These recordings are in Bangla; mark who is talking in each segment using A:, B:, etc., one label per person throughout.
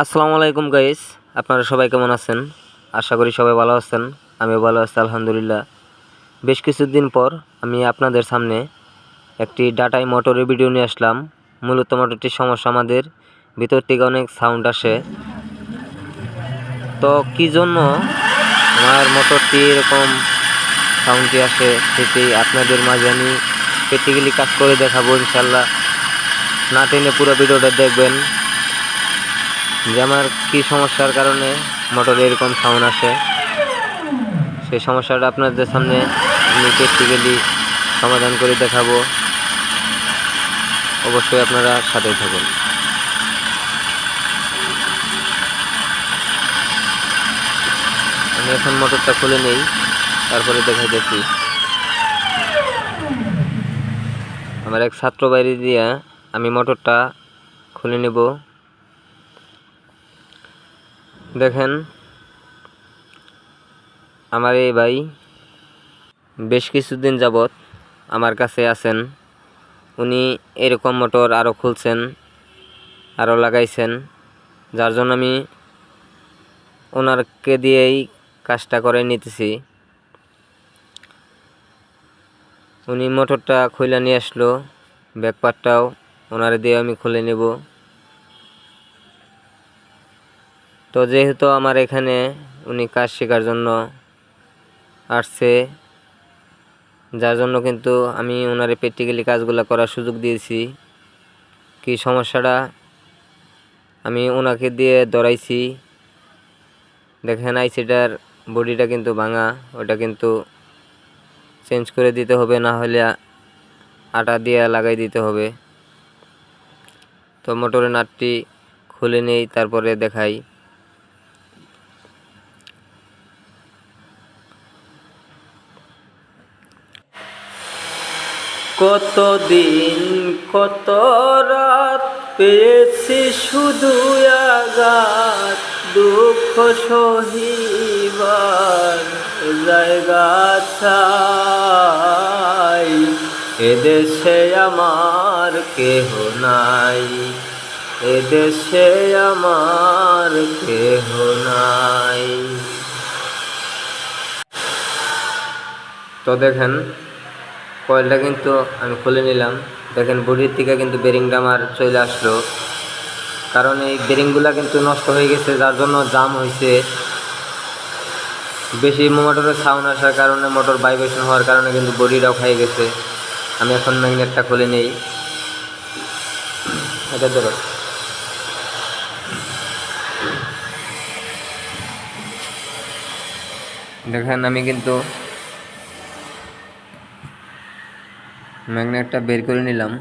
A: আসসালামু আলাইকুম গাইস আপনারা সবাই কেমন আছেন? আশা করি সবাই ভালো আছেন। আমিও ভালো আছি, আলহামদুলিল্লাহ। বেশ কিছুদিন পর আমি আপনাদের সামনে একটি ডাটাই মোটরের ভিডিও নিয়ে আসলাম। মূলত মোটরটির সমস্যা আমাদের ভিতর থেকে অনেক সাউন্ড আসে। তো কী জন্য আমার মোটরটি এরকম সাউন্ডটি আসে সেটি আপনাদের মাঝে আমি প্র্যাকটিক্যালি কাজ করে দেখাবো ইনশাল্লাহ না টেনে পুরো ভিডিওটা দেখবেন। যে আমার কী সমস্যার কারণে মোটরে এরকম সাউন্ড আসে, সেই সমস্যাটা আপনাদের সামনে আমি প্র্যাকটিক্যালি সমাধান করে দেখাবো। অবশ্যই আপনারা সাথেই থাকুন। আমি এখন মোটরটা খুলে নেই, তারপরে দেখাইতেছি। আমার এক ছাত্র বাইরে দিয়ে আমি মোটরটা খুলে নেব। দেখেন, আমার এই ভাই বেশ কিছুদিন যাবৎ আমার কাছে আছেন। উনি এরকম মোটর আরও খুলছেন আরও লাগাইছেন, যার জন্য আমি ওনারকে দিয়েই কাজটা করে নিতেছি। উনি মোটরটা খুলে নিয়ে আসলো ব্যাকপারটাও ওনারে দিয়ে আমি খুলে নেব। তো যেহেতু আমার এখানে উনি কাজ শেখার জন্য আসছে, যার জন্য কিন্তু আমি ওনারে প্র্যাকটিক্যালি কাজগুলো করার সুযোগ দিয়েছি। কি সমস্যাটা? আমি ওনাকে দিয়ে দৌড়াইছি দেখেন আইসিটার বডিটা কিন্তু ভাঙা, ওটা কিন্তু চেঞ্জ করে দিতে হবে, না হলে আটা দিয়ে লাগাই দিতে হবে। তো মোটরের নাটটি খুলে নেই, তারপরে দেখাই। কতদিন, কত রাত পেয়েছি শুধু আঘাত, দুঃখ সহিবার জায়গা চাই। এদেশে আমার কেহ নাই এদেশে আমার কেহ নাই। তো দেখেন কয়েলটা কিন্তু আমি খুলে নিলাম। দেখেন, বডির থেকে কিন্তু বেরিংটা আমার চলে আসলো। কারণ এই বেরিংগুলো কিন্তু নষ্ট হয়ে গেছে, যার জন্য জাম হয়েছে। বেশি মোটরের সাউন্ড আসার কারণে মোটর ভাইব্রেশন হওয়ার কারণে কিন্তু বডিটাও খাই গেছে। আমি এখন ম্যাগনেটটা খুলে নেই। এটা ধরো দেখেন, আমি কিন্তু ম্যাগনেটটা বের করে নিলাম।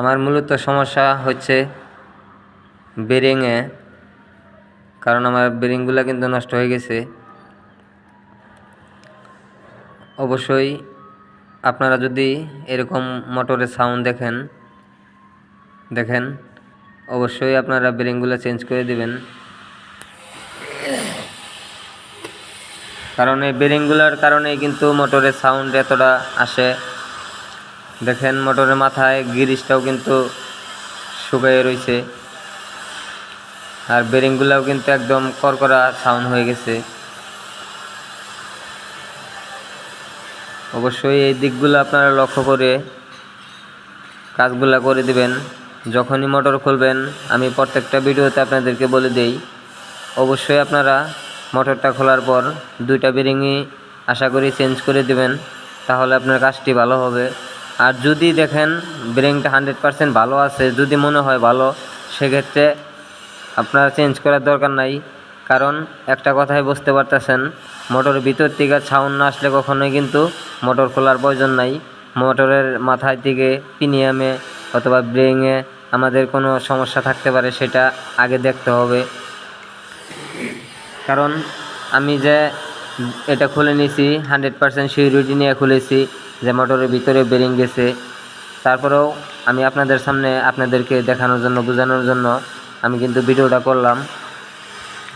A: আমার মূলত সমস্যা হচ্ছে বেরিংয়ে, কারণ আমার বেরিংগুলো কিন্তু নষ্ট হয়ে গেছে। অবশ্যই আপনারা যদি এরকম মোটরের সাউন্ড দেখেন দেখেন, অবশ্যই আপনারা বেরিংগুলো চেঞ্জ করে দিবেন। কারণ এই বেরিংগুলোর কারণেই কিন্তু মোটরের সাউন্ড এতটা আসে। দেখেন মোটরের মাথায় গিরিসটাও কিন্তু শুকিয়ে রয়েছে আর বেরিংগুলোও কিন্তু একদম করকরা সাউন্ড হয়ে গেছে। অবশ্যই এই দিকগুলো আপনারা লক্ষ্য করে কাজগুলো করে দিবেন। যখনই মোটর খুলবেন, আমি প্রত্যেকটা ভিডিওতে আপনাদেরকে বলে দেই, অবশ্যই আপনারা মোটরটা খোলার পর দুইটা বেরিংই আশা করি চেঞ্জ করে দিবেন, তাহলে আপনার কাজটি ভালো হবে। আর যদি দেখেন বেরিংটা হান্ড্রেড পারসেন্ট ভালো আছে, যদি মনে হয় ভালো, সেক্ষেত্রে আপনারা চেঞ্জ করার দরকার নাই। কারণ একটা কথাই বুঝতে পারতেছেন, মোটরের ভিতর থেকে সাউন্ড না আসলে কখনোই কিন্তু মোটর খোলার প্রয়োজন নাই। মোটরের মাথায় থেকে পিনিয়ামে অথবা ব্রেঙে আমাদের কোনো সমস্যা থাকতে পারে, সেটা আগে দেখতে হবে। কারণ আমি যে এটা খুলে নিয়েছি হান্ড্রেড পারসেন্ট সিউরিটি নিয়ে খুলেছি যে মোটরের ভিতরে বেরিং গেছে। তারপরেও আমি আপনাদের সামনে আপনাদেরকে দেখানোর জন্য, বোঝানোর জন্য আমি কিন্তু ভিডিওটা করলাম।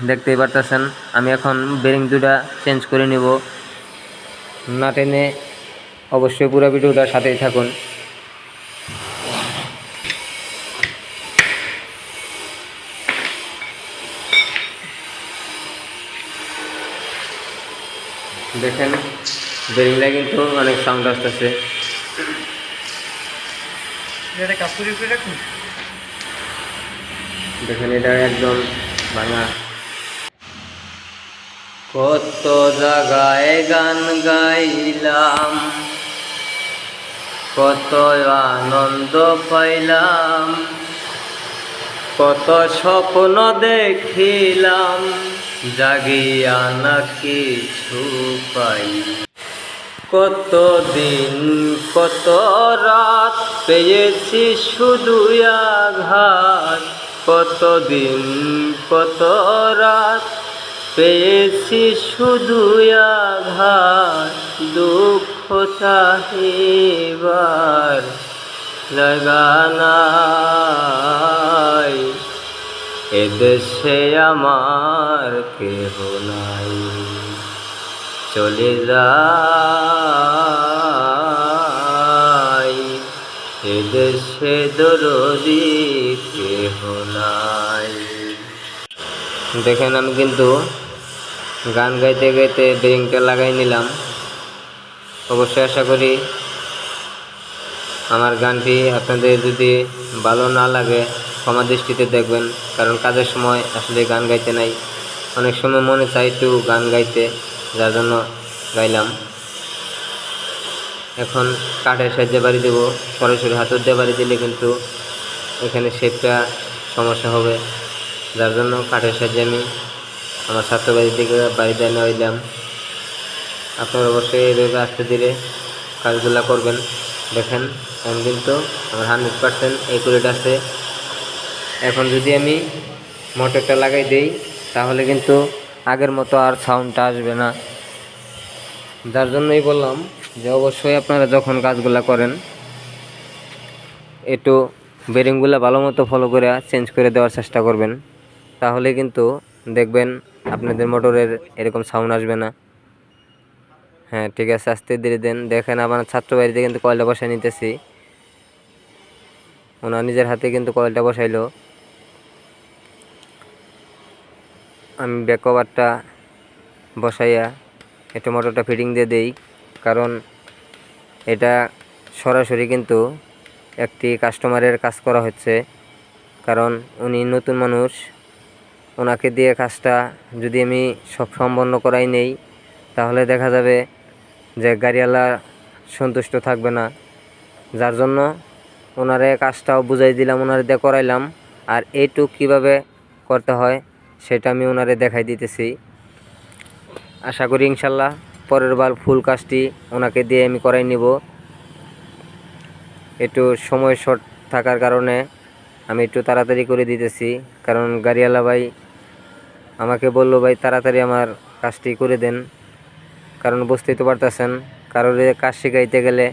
A: দেখতেই পারতেছেন, আমি এখন বেরিং দুটা চেঞ্জ করে নিব। না টেনে অবশ্যই পুরো ভিডিওটার সাথেই থাকুন। দেখেন বেরিংটা কিন্তু অনেক সাউন্ড আসতেছে। দেখেন এটা একদম ভাঙা। কত জায়গায় গান গাইলাম কত আনন্দ পাইলাম কত স্বপ্ন দেখিলাম। জাগিয়া না কিছু পাই কত দিন কত রাত পেয়েছি শুধু আঘাত। কত দিন কত রাত পেয়েছি শুধু আঘাত। দুঃখ চাহিবার জাগানাই এদেশে আমার কেহ নাই। চলে যাই। এ দেশে দরদি কেহ নাই। দেখেন, আমি কিন্তু গান গাইতে গাইতে বেরিংটা লাগাই নিলাম। অবশ্যই আশা করি আমার গানটি আপনাদের যদি ভালো না লাগে ক্ষমা দৃষ্টিতে দেখবেন, কারণ কাজের সময় আসলে গান গাইতে নাই। অনেক সময় মনে চাই একটু গান গাইতে, যার জন্য গাইলাম। এখন কাঠের সাহায্যে বাড়ি দেবো সরাসরি হাতের দিয়ে বাড়ি দিলে কিন্তু এখানে শেপটা সমস্যা হবে। যার জন্য কাঠের সাহায্যে আমি আমার ছাত্র বাড়ির দিকে বাড়িতে এনে হইলাম। আপনারা অবশ্যই এইভাবে আস্তে ধীরে কাজগুলো করবেন। দেখেন, আমি কিন্তু আমার হান্ড্রেড পার্সেন্ট একুরেট আছে। এখন যদি আমি মোটরটা লাগাই দেই, তাহলে কিন্তু আগের মতো আর সাউন্ডটা আসবে না। যার জন্যই বললাম যে অবশ্যই আপনারা যখন কাজগুলো করেন, একটু বেরিংগুলো ভালো মতো ফলো করে চেঞ্জ করে দেওয়ার চেষ্টা করবেন। তাহলে কিন্তু দেখবেন আপনাদের মোটরের এরকম সাউন্ড আসবে না। হ্যাঁ ঠিক আছে, আস্তে ধীরে দেন। দেখেন আমার ছাত্র বাড়িতে কিন্তু কয়েলটা বসাই নিতেছি। ওনার নিজের হাতে কিন্তু কয়েলটা বসাইলো। আমি ব্যাক কভারটা বসাইয়া একটু মোটরটা ফিটিং দিয়ে দেই, কারণ এটা সরাসরি কিন্তু একটি কাস্টমারের কাজ করা হচ্ছে। কারণ উনি নতুন মানুষ ওনাকে দিয়ে কাজটা যদি আমি সব সম্পন্ন করাই নেই, তাহলে দেখা যাবে যে গাড়িওয়ালা সন্তুষ্ট থাকবে না। যার জন্য ওনারে কাজটাও বুঝাই দিলাম ওনারে দিয়ে করাইলাম, আর এইটুক কীভাবে করতে হয় সেটা আমি ওনারে দেখাই দিতেছি। আশা করি ইনশাল্লাহ পরের বার ফুল কাজটি ওনাকে দিয়ে আমি করাই নিব। একটু সময় শর্ট থাকার কারণে আমি একটু তাড়াতাড়ি করে দিতেছি। কারণ গাড়িওয়ালা ভাই আমাকে বলল, ভাই, তাড়াতাড়ি আমার কাজটি করে দেন। কারণ বুঝতেই তো পারতেছেন, কারোর কাজ শেখাইতে গেলে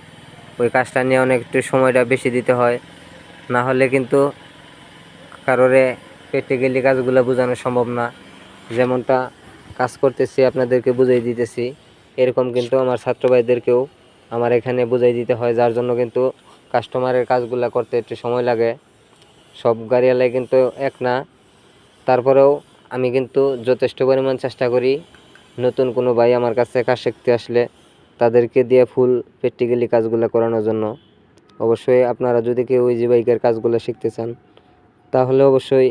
A: ওই কাজটা নিয়ে অনেক একটু সময়টা বেশি দিতে হয়। না হলে কিন্তু কারোরে প্র্যাকটিক্যালি কাজগুলো বোঝানো সম্ভব না। যেমনটা কাজ করতেছি, আপনাদেরকে বুঝাই দিতেছি। এরকম কিন্তু আমার ছাত্র ভাইদেরকেও আমার এখানে বুঝাই দিতে হয়, যার জন্য কিন্তু কাস্টমারের কাজগুলো করতে একটু সময় লাগে। সব গাড়িওয়ালাই কিন্তু এক না। তারপরেও আমি কিন্তু যথেষ্ট পরিমাণ চেষ্টা করি, নতুন কোনো ভাই আমার কাছে কাজ শিখতে আসলে তাদেরকে দিয়ে ফুল প্র্যাকটিক্যালি কাজগুলো করানোর জন্য। অবশ্যই আপনারা যদি কেউ যে বাইকের কাজগুলো শিখতে চান, তাহলে অবশ্যই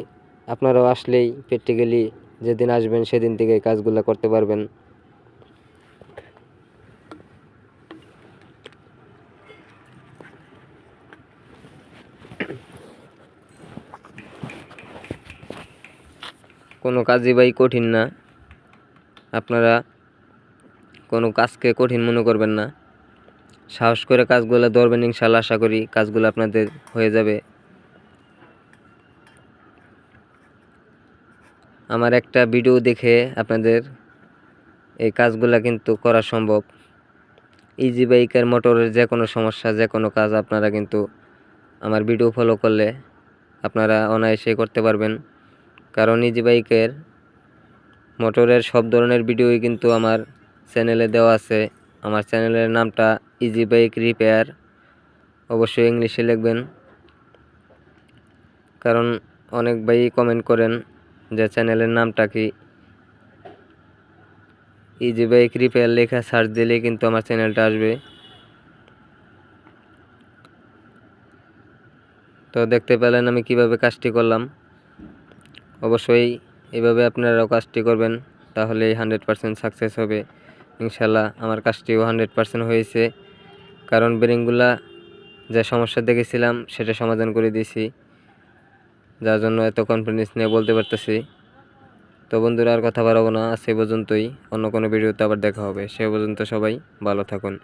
A: আপনারাও আসলেই প্র্যাকটিক্যালি যেদিন আসবেন সেদিন থেকে কাজগুলো করতে পারবেন। কোনো কাজই ভাই কঠিন না। আপনারা কোনো কাজকে কঠিন মনে করবেন না। সাহস করে কাজগুলো ধরবেন ইনশাল্লাহ, আশা করি কাজগুলো আপনাদের হয়ে যাবে। আমার একটা ভিডিও দেখে আপনাদের এই কাজগুলো কিন্তু করা সম্ভব। ইজি বাইকের মোটরের যে কোনো সমস্যা যে কোনো কাজ আপনারা কিন্তু আমার ভিডিও ফলো করলে আপনারা অনায়াসে করতে পারবেন। কারণ ইজি বাইকের মোটরের সব ধরনের ভিডিওই কিন্তু আমার চ্যানেলে দেওয়া আছে। আমার চ্যানেলের নামটা ইজি বাইক রিপেয়ার অবশ্যই ইংলিশে লিখবেন। কারণ অনেক ভাই কমেন্ট করেন যে চ্যানেলের নামটা কি? ইজি বাইক রিপেয়ার লেখা সার্চ দিলে কিন্তু আমার চ্যানেলটা আসবে। তো দেখতে পেলেন আমি কীভাবে কাজটি করলাম। অবশ্যই এভাবে আপনারাও কাজটি করবেন, তাহলেই হান্ড্রেড পারসেন্ট সাকসেস হবে। ইনশাল্লাহ আমার কাজটিও হান্ড্রেড পারসেন্ট হয়েছে। কারণ বেরিংগুলা যে সমস্যা দেখেছিলাম, সেটা সমাধান করে দিয়েছি। যার জন্য এত কনফিডেন্স নিয়ে বলতে পারতেছি। তো বন্ধুরা, আর কথা বাড়াবো না। সে পর্যন্তই। অন্য কোনো ভিডিওতে আবার দেখা হবে। সে পর্যন্ত সবাই ভালো থাকুন।